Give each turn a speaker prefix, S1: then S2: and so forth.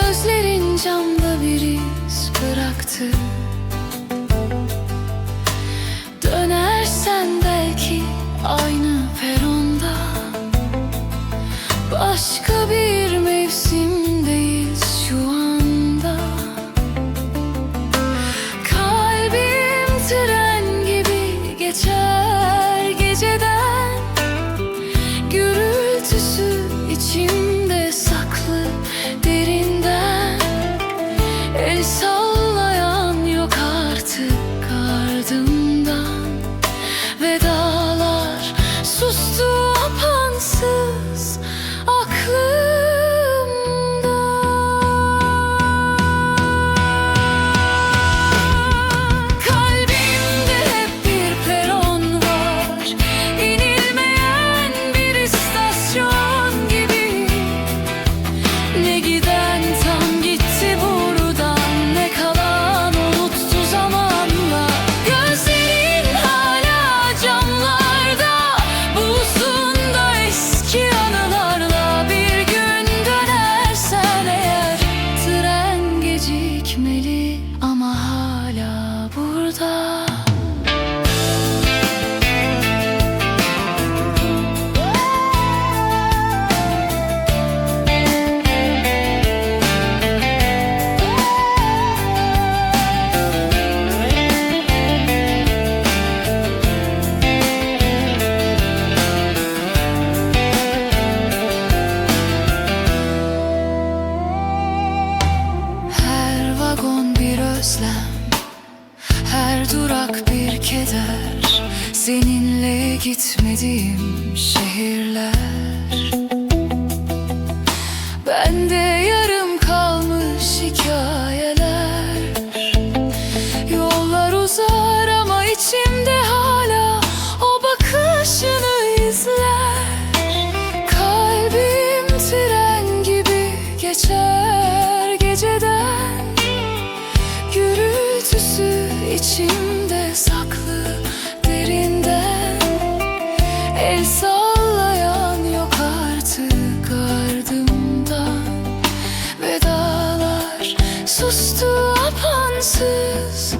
S1: Gözlerin camda bir iz bıraktı. Dönersen belki aynı peronda. Başka bir mevsimdeyiz şu Kalbim tren gibi geçer geceden. Gürültüsü içimde saklı derinden geçmeli özlem Her durak bir keder. Seninle gitmediğim şehirler içimde saklı derinden El sallayan yok artık ardımdan Vedalar sustu apansız